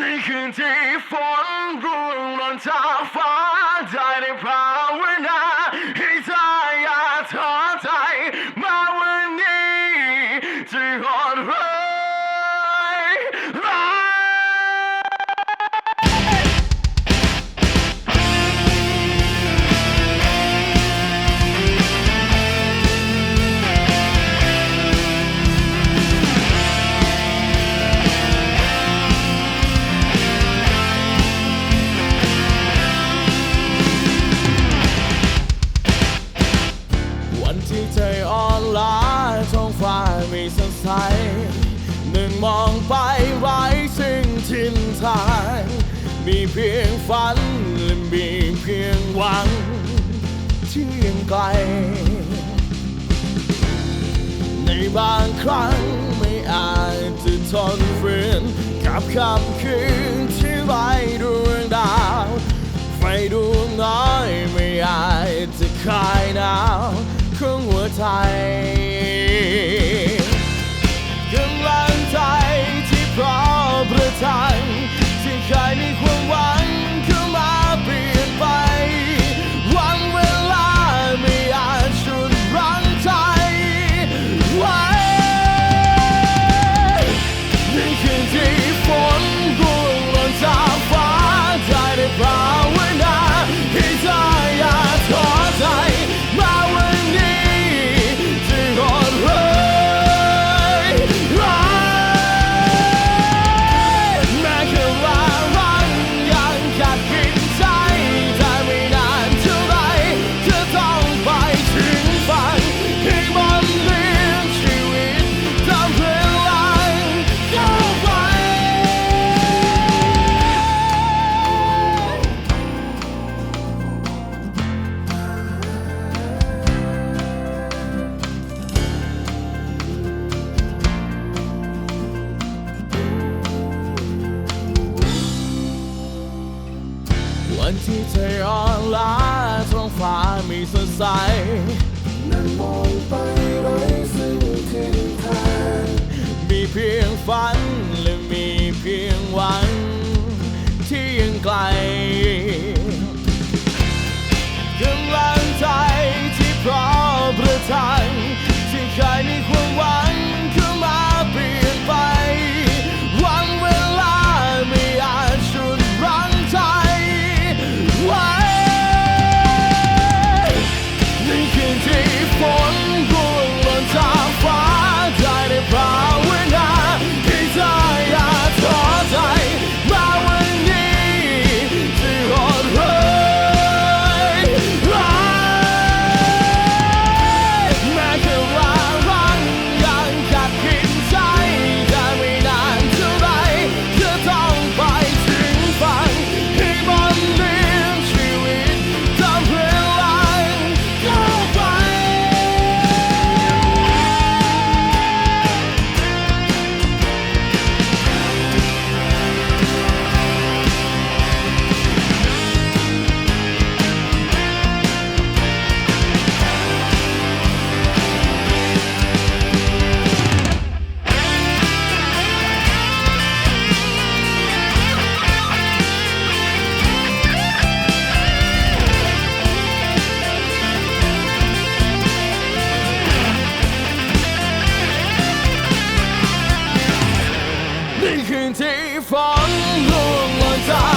dich in die vollen Ruhe und Tag deine Power. รหนึ่งมองไปไร้ซึ่งทินทาง มีเพียงฝันและมีเพียงหวัง ที่ยังไกล ในบางครั้งไม่อาจจะทนฝืนกับคำคืนที่ไร้ดวงดาว ไฟดวงน้อยไม่อาจจะคลายหนาวของหัวใจ วันที่เธออ่อนลาท้องฟ้ามีสดใส นั่งมองไปไร้สิ่งที่ทนมีเพียงฝันและมีเพียงหวัง 喜欢，偶尔在。